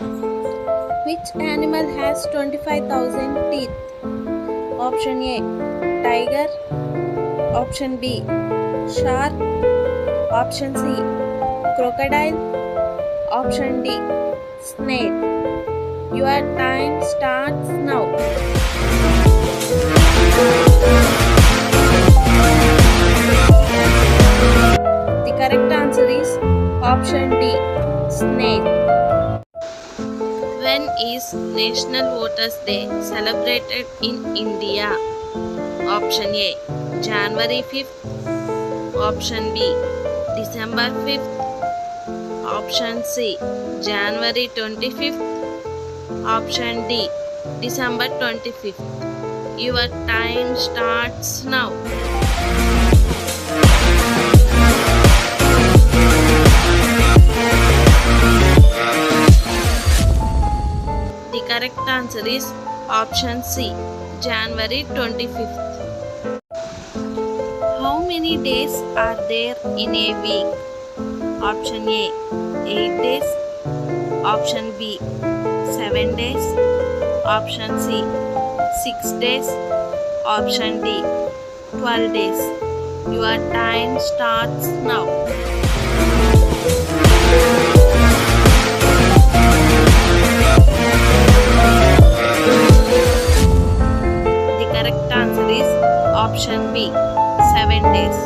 Which animal has 25,000 teeth? Option A Tiger. Option B Shark. Option C Crocodile. Option D Snake. Your time starts now. The correct answer is option D Snake. When is National Voters Day celebrated in India? Option A January 5th. Option B December 5th. Option C January 25th. Option D December 25th. Your time starts now. Correct answer is option C January 25th. How many days are there in a week? Option A 8 days. Option B 7 days. Option C 6 days. Option D 12 days. Your time starts now. Option B 7 days.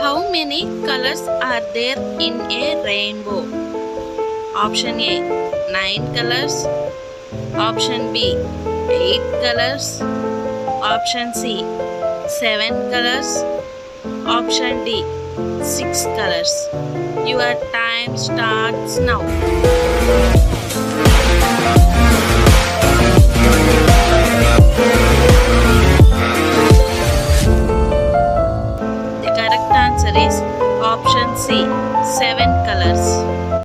How many colors are there in a rainbow? Option A 9 colors. Option B 8 colors. Option C 7 colors. Option D 6 colors. Your time starts now. Answer is option C 7 colors.